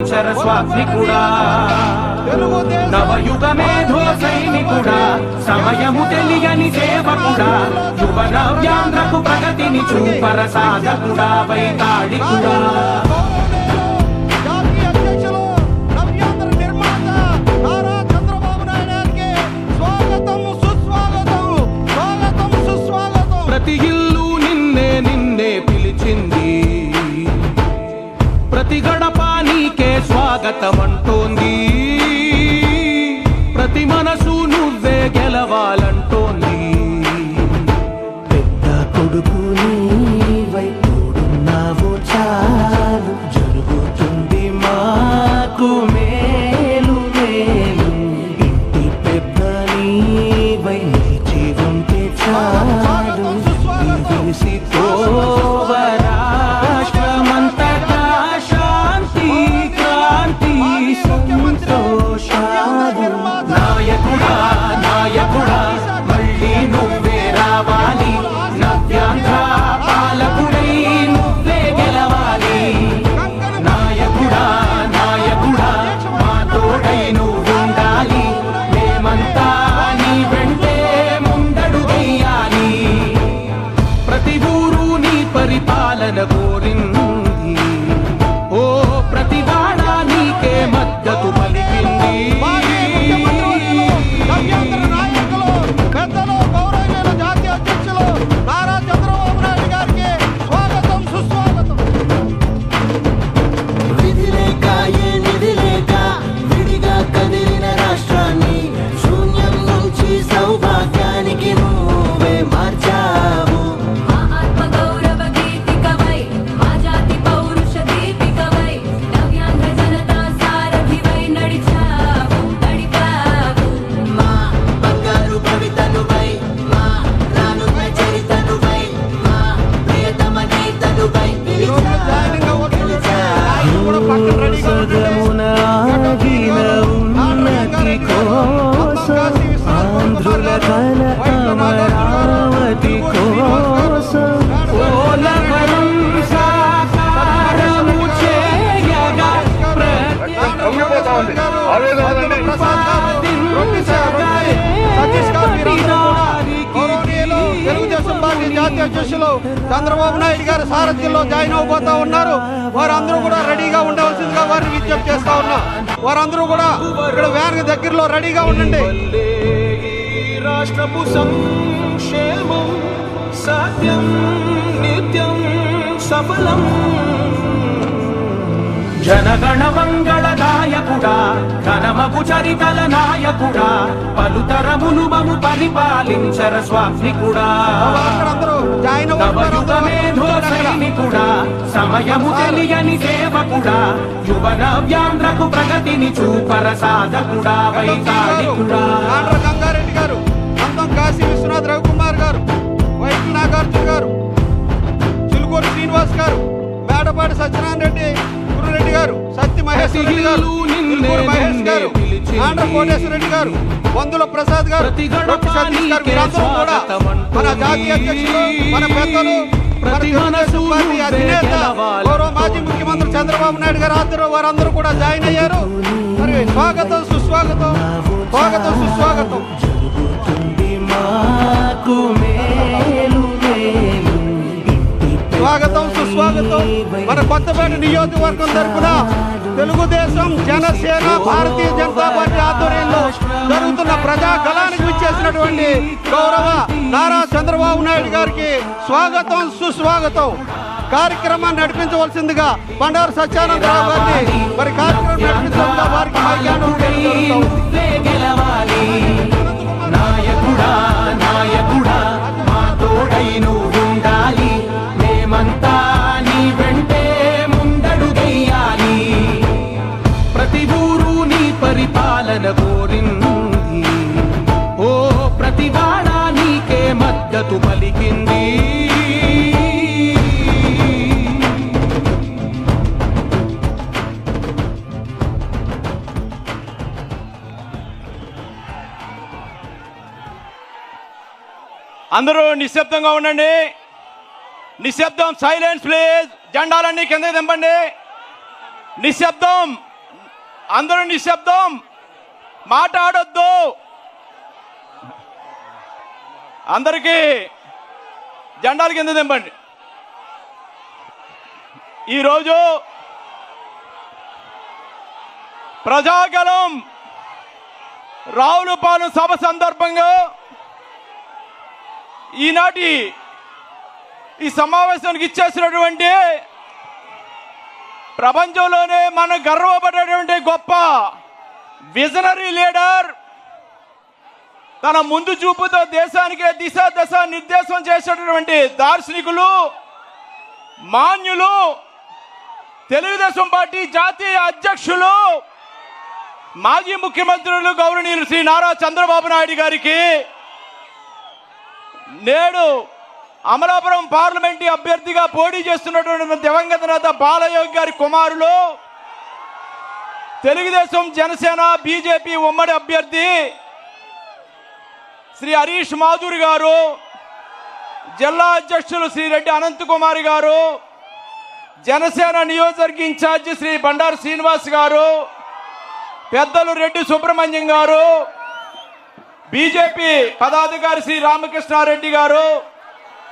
స్వామికుడా నవయుగ మేధో సైనికుడా సమయము తెలియని సేవకుడా. యువ నవ్యాంధ్రకు ప్రగతిని చూపర సాధకుడా వైతాళికుడా. జాతీయ స్వాగతమంటూ పార్టీ అధ్యక్షులు చంద్రబాబు నాయుడు గారి సారథ్యంలో జాయిన్ అవబోతా ఉన్నారు. వారందరూ కూడా రెడీగా ఉండవలసిందిగా వారిని విజ్ఞప్తి చేస్తా ఉన్నా. వారందరూ కూడా ఇక్కడ వ్యాన్ దగ్గరలో రెడీగా ఉండండి. రాష్ట్రపు సంక్షేమం సాధ్యం నిత్యం సఫలం. జనగణ మంగళ నాయకుడా ఘనమగు చరితల నాయకుడా పలుతరములు మము పరిపాలించర స్వామికుడా అందరూ జాయిన్ నవయుగ మేధో సైనికుడా సమయము తెలియని సేవకుడా యువ నవ్యాంధ్రకు ప్రగతిని చూపర సాధకుడా వైతాళికుడా. ఆంధ్ర గంగారెడ్డి గారు అంతం కాశీ విశ్వనాథ్ రవికుమార్ గారు నాగార్జున గారు చిలుకూరు శ్రీనివాస్ గారు మేడపాటి సత్యనారాయణ రెడ్డి గురురెడ్డి గారు సత్య మహేశ్వర రెడ్డి గారు. మహేష్ గారు ఆంధ్ర వందుల ప్రసాద్ గారు వీరందరూ కూడా మన జాతీయ అధ్యక్షులు మన పెద్దలు అధినేత. గౌరవ మాజీ ముఖ్యమంత్రి చంద్రబాబు నాయుడు గారు ఆధ్వర్యంలో వారందరూ కూడా జాయిన్ అయ్యారు మరి స్వాగతం సుస్వాగతం స్వాగతం సుస్వాగతం మన కొత్తపేట నియోజకవర్గం తరఫున తెలుగుదేశం జనసేన భారతీయ జనతా పార్టీ ఆధ్వర్యంలో జరుగుతున్న ప్రజా కళానికి విచ్చేసినటువంటి గౌరవ నారా చంద్రబాబు నాయుడు గారికి స్వాగతం సుస్వాగతం. కార్యక్రమాన్ని నడిపించవలసిందిగా బండారు సత్యానందరావు గారిని మరి కార్యక్రమం నడిపించవలసిందిగా వారికి నాయకుడా నాయకుడా మా తోడైను మద్దతు పలికింది. అందరూ నిశ్శబ్దంగా ఉండండి. నిశ్శబ్దం సైలెన్స్ ప్లీజ్ జెండాలన్నీ కింద దింపండి. నిశ్శబ్దం అందరూ నిశ్శబ్దం. మాట్లాడొద్దు. అందరికీ జెండాల కింద దింపండి. ఈరోజు ప్రజాగలం రావులపాలెం సభ సందర్భంగా ఈనాటి ఈ సమావేశానికి ఇచ్చేసినటువంటి ప్రపంచంలోనే మనం గర్వపడేటువంటి గొప్ప విజనరీ లీడర్ తన ముందు చూపుతో దేశానికే దిశ దశ నిర్దేశం చేసేటటువంటి దార్శనికులు మాన్యులు తెలుగుదేశం పార్టీ జాతీయ అధ్యక్షులు మాజీ ముఖ్యమంత్రులు గౌరవనీయులు శ్రీ నారా చంద్రబాబు నాయుడు గారికి నేడు అమలాపురం పార్లమెంట్ అభ్యర్థిగా పోటీ చేస్తున్నటువంటి దివంగత నేత బాలయోగి గారి కుమారులు తెలుగుదేశం జనసేన బీజేపీ ఉమ్మడి అభ్యర్థి శ్రీ హరీష్ మాధురి గారు జిల్లా అధ్యక్షులు శ్రీ రెడ్డి అనంత్ కుమార్ గారు జనసేన నియోజకవర్గ ఇన్ఛార్జి శ్రీ బండారు శ్రీనివాస్ గారు పెద్దలు రెడ్డి సుబ్రహ్మణ్యం గారు బీజేపీ పదాధికారి శ్రీ రామకృష్ణారెడ్డి గారు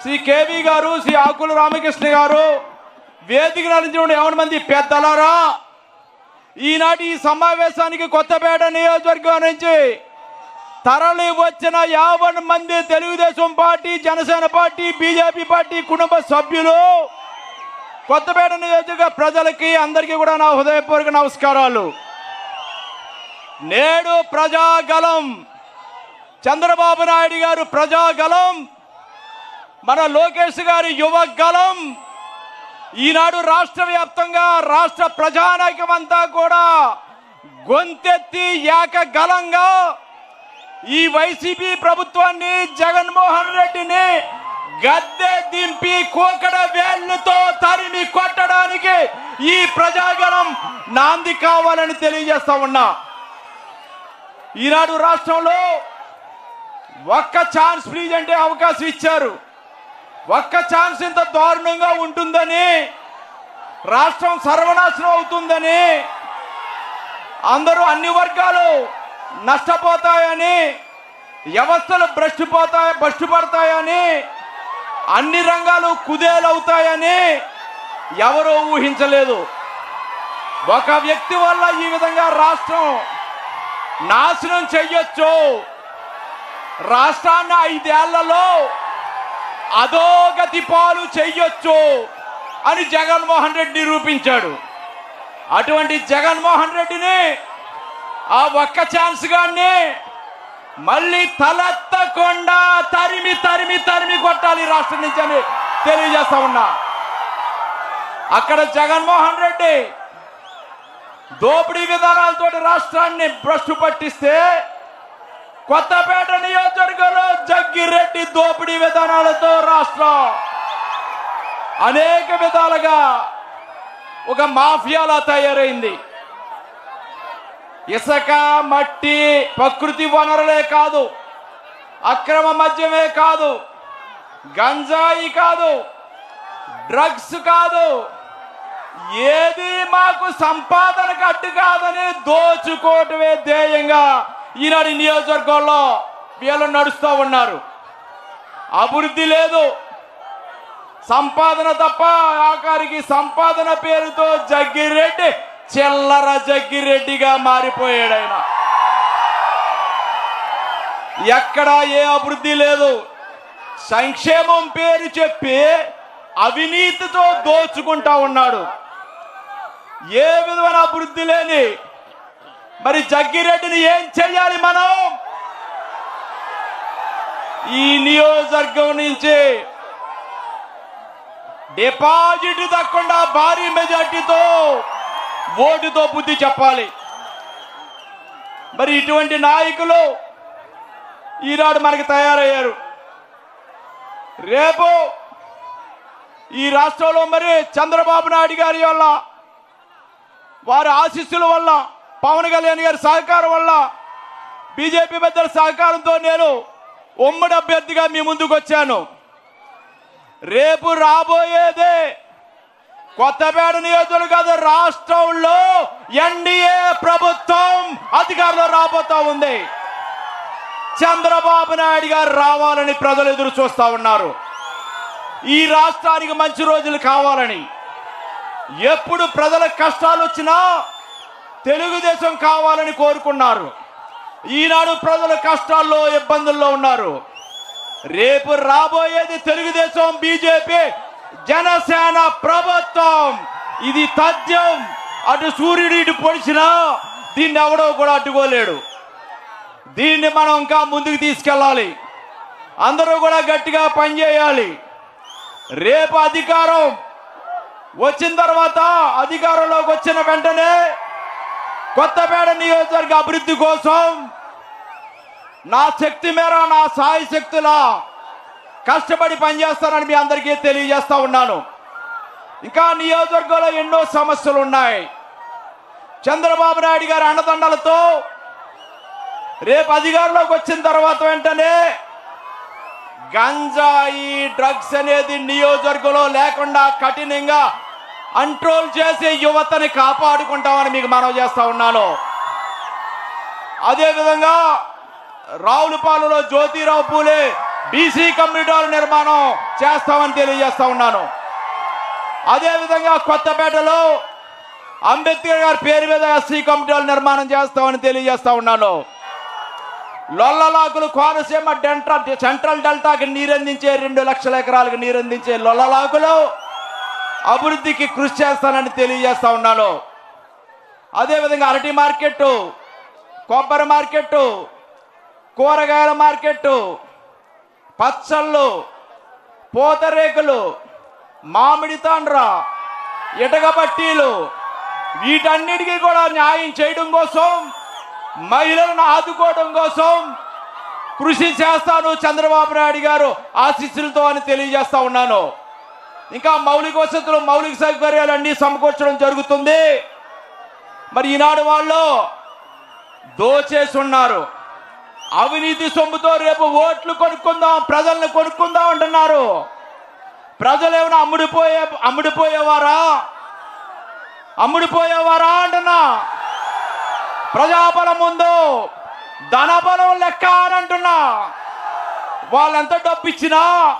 శ్రీ కేవీ గారు శ్రీ ఆకుల రామకృష్ణ గారు వేదిక నడిచిన ఎవరి మంది పెద్దలారా? ఈనాటి ఈ సమావేశానికి కొత్తపేట నియోజకవర్గం నుంచి తరలి వచ్చిన యాభై మంది Telugudesam party Janasena party BJP party కుటుంబ సభ్యులు కొత్తపేట నియోజక ప్రజలకి అందరికీ కూడా నా హృదయపూర్వక నమస్కారాలు. నేడు ప్రజాగలం చంద్రబాబు నాయుడు గారు ప్రజాగలం మన లోకేష్ గారి యువగలం ఈనాడు రాష్ట్ర వ్యాప్తంగా రాష్ట్ర ప్రజానాయకం అంతా కూడా గొంతెత్తి ఏకగలంగా ఈ వైసీపీ ప్రభుత్వాన్ని జగన్మోహన్ రెడ్డిని గద్దె దింపి కోకడ వేళ్ళతో తరిమి కొట్టడానికి ఈ ప్రజాగణం నాంది కావాలని తెలియజేస్తా ఉన్నా. ఈనాడు రాష్ట్రంలో ఒక్క ఛాన్స్ ప్లీజ్ అంటే అవకాశం ఇచ్చారు. ఒక్క ఛాన్స్ ఇంత దారుణంగా ఉంటుందని రాష్ట్రం సర్వనాశనం అవుతుందని అందరూ అన్ని వర్గాలు నష్టపోతాయని వ్యవస్థలు భ్రష్టుపోతాయి భ్రష్టుపడతాయని అన్ని రంగాలు కుదేలవుతాయని ఎవరూ ఊహించలేదు. ఒక వ్యక్తి వల్ల ఈ విధంగా రాష్ట్రం నాశనం చెయ్యొచ్చు. రాష్ట్రాన్ని ఐదేళ్ళలో అధోగతి పాలు చెయ్యొచ్చు అని జగన్మోహన్ రెడ్డి నిరూపించాడు. అటువంటి జగన్మోహన్ రెడ్డిని ఆ ఒక్క ఛాన్స్ గానే మళ్ళీ తలెత్తకుండా తరిమి తరిమి తరిమి కొట్టాలి రాష్ట్రం నుంచి అని తెలియజేస్తా ఉన్నా. అక్కడ జగన్మోహన్ రెడ్డి దోపిడీ విధానాలతో రాష్ట్రాన్ని భ్రష్టు పట్టిస్తే కొత్తపేట నియోజకవర్గంలో జగ్గిరెడ్డి దోపిడీ విధానాలతో రాష్ట్రం అనేక విధాలుగా ఒక మాఫియాలా తయారైంది. ఇసుక మట్టి ప్రకృతి వనరులే కాదు. అక్రమ మద్యమే కాదు. గంజాయి కాదు. డ్రగ్స్ కాదు. ఏది మాకు సంపాదనకు అడ్డు కాదని దోచుకోవటమే ధ్యేయంగా ఈనాడు నియోజకవర్గంలో వీళ్ళు నడుస్తూ ఉన్నారు. అభివృద్ధి లేదు. సంపాదన తప్ప ఆఖరికి సంపాదన పేరుతో జగ్గిరెడ్డి చిల్లర జగ్గిరెడ్డిగా మారిపోయాడు ఆయన ఎక్కడా ఏ అభివృద్ధి లేదు. సంక్షేమం పేరు చెప్పి అవినీతితో దోచుకుంటా ఉన్నాడు. ఏ విధమైన అభివృద్ధి లేని. మరి జగ్గిరెడ్డిని ఏం చెయ్యాలి మనం? ఈ నియోజకవర్గం నుంచి డిపాజిట్ తక్కువ భారీ మెజార్టీతో ఓటుతో బుద్ధి చెప్పాలి. మరి ఇటువంటి నాయకులు ఈనాడు మనకి తయారయ్యారు. రేపు ఈ రాష్ట్రంలో మరి చంద్రబాబు నాయుడు గారి వల్ల వారి ఆశీస్సుల వల్ల పవన్ కళ్యాణ్ గారి సహకారం వల్ల బీజేపీ పెద్దల సహకారంతో నేను ఉమ్మడి అభ్యర్థిగా మీ ముందుకు వచ్చాను రేపు రాబోయేదే కొత్తపేట నియోజకవర్గం కాదు రాష్ట్రంలో ఎన్డీఏ ప్రభుత్వం అధికారంలో రాబోతా ఉంది. చంద్రబాబు నాయుడు గారు రావాలని ప్రజలు ఎదురు చూస్తా ఉన్నారు. ఈ రాష్ట్రానికి మంచి రోజులు కావాలని. ఎప్పుడు ప్రజలకు కష్టాలు వచ్చినా తెలుగుదేశం కావాలని కోరుకున్నారు. ఈనాడు ప్రజలు కష్టాల్లో ఇబ్బందుల్లో ఉన్నారు. రేపు రాబోయేది తెలుగుదేశం బీజేపీ జనసేన ప్రభుత్వం. ఇది తథ్యం. అటు సూర్యుడు ఇటు పొడిచినా దీన్ని ఎవడో కూడా అడ్డుకోలేడు. దీన్ని మనం ఇంకా ముందుకు తీసుకెళ్ళాలి. అందరూ కూడా గట్టిగా పనిచేయాలి. రేపు అధికారం వచ్చిన తర్వాత అధికారంలోకి వచ్చిన వెంటనే కొత్తపేట నియోజకవర్గ అభివృద్ధి కోసం నా శక్తి మేర నా సాయి శక్తుల కష్టపడి పనిచేస్తానని మీ అందరికీ తెలియజేస్తా ఉన్నాను. ఇంకా నియోజకవర్గంలో ఎన్నో సమస్యలు ఉన్నాయి చంద్రబాబు నాయుడు గారి అండదండలతో రేపు అధికారంలోకి వచ్చిన తర్వాత వెంటనే గంజాయి డ్రగ్స్ అనేది నియోజకవర్గంలో లేకుండా కఠినంగా కంట్రోల్ చేసి యువతని కాపాడుకుంటామని మీకు మనవి చేస్తా ఉన్నాను. అదేవిధంగా రావులపాలెలో జ్యోతిరావు పూలే బీసీ కమ్యూనిటీ నిర్మాణం చేస్తామని తెలియజేస్తా ఉన్నాను. అదేవిధంగా కొత్తపేటలో అంబేద్కర్ గారి పేరు మీద ఎస్సీ కమిటీ నిర్మాణం చేస్తామని తెలియజేస్తా ఉన్నాను. లొల్లలాకులు కోనసీమ డెంట్రా సెంట్రల్ డెల్టాకి నీరందించే రెండు లక్షల ఎకరాలకు నీరందించే లొల్లలాకులు అభివృద్ధికి కృషి చేస్తానని తెలియజేస్తా ఉన్నాను. అదేవిధంగా అరటి మార్కెట్టు కొబ్బరి మార్కెట్టు కూరగాయల మార్కెట్టు పచ్చళ్ళు పూతరేకులు మామిడి తాండ్ర ఇటగబట్టీలు వీటన్నిటికీ కూడా న్యాయం చేయడం కోసం మహిళలను ఆదుకోవడం కోసం కృషి చేస్తాను చంద్రబాబు నాయుడు గారు ఆశీస్సులతో అని తెలియజేస్తా ఉన్నాను. ఇంకా మౌలిక వసతులు మౌలిక సౌకర్యాలు అన్నీ సమకూర్చడం జరుగుతుంది. మరి ఈనాడు వాళ్ళు దోచేసి ఉన్నారు. అవినీతి సొమ్ముతో రేపు ఓట్లు కొనుక్కుందాం ప్రజల్ని కొనుక్కుందాం అంటున్నారు. ప్రజలు ఏమైనా అమ్ముడిపోయే అమ్ముడిపోయేవారా? అమ్ముడిపోయేవారా అంటున్నా. ప్రజాబలం ముందు ధనబలం లెక్క అని అంటున్నా. వాళ్ళెంత డబ్బు ఇచ్చినా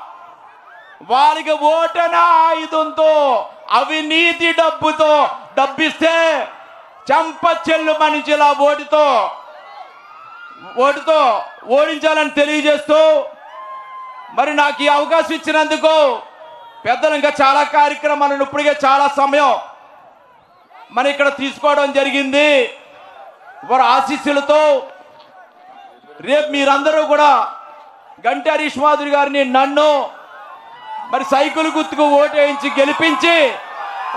వారికి ఓటన ఆయుధంతో అవినీతి డబ్బుతో డబ్బిస్తే చంప చెల్లు మనిషిలా ఓటుతో ఓటుతో ఓడించాలని తెలియజేస్తూ మరి నాకు ఈ అవకాశం ఇచ్చినందుకు పెద్దలు ఇంకా చాలా కార్యక్రమాలను ఇప్పటికే చాలా సమయం మరి ఇక్కడ తీసుకోవడం జరిగింది. వారి ఆశీస్సులతో రేపు మీరందరూ కూడా గంటి హరీష్ మాధురి గారిని నన్ను మరి సైకిల్ గుర్తుకు ఓటేయించి గెలిపించి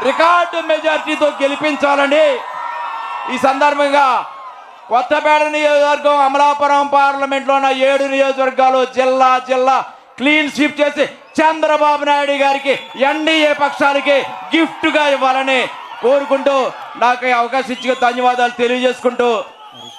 రికార్డు మెజార్టీతో గెలిపించాలని ఈ సందర్భంగా కొత్తపేట నియోజకవర్గం అమలాపురం పార్లమెంట్లో ఉన్న ఏడు నియోజకవర్గాలు జిల్లా జిల్లా క్లీన్ స్వీప్ చేసి చంద్రబాబు నాయుడు గారికి ఎన్డీఏ పక్షాలకి గిఫ్ట్గా ఇవ్వాలని కోరుకుంటూ నాకు అవకాశం ఇచ్చి ధన్యవాదాలు తెలియజేసుకుంటూ